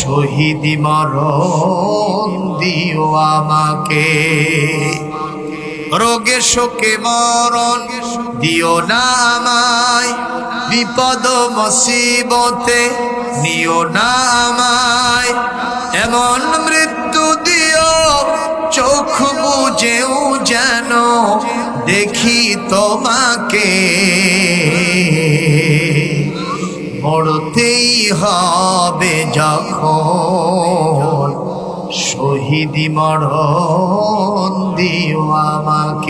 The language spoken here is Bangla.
শহীদি মরণ দিও আমাকে। রোগে শোকে মরণ দিও না আমায়। বিপদ মুসিবতে নিও না আমায়। এমন মৃত্যু দিও, চোখ বুঝেও যেন দেখি তোমাকে। মরতেই হবে যখন শহীদি মরণ দিও আমাকে।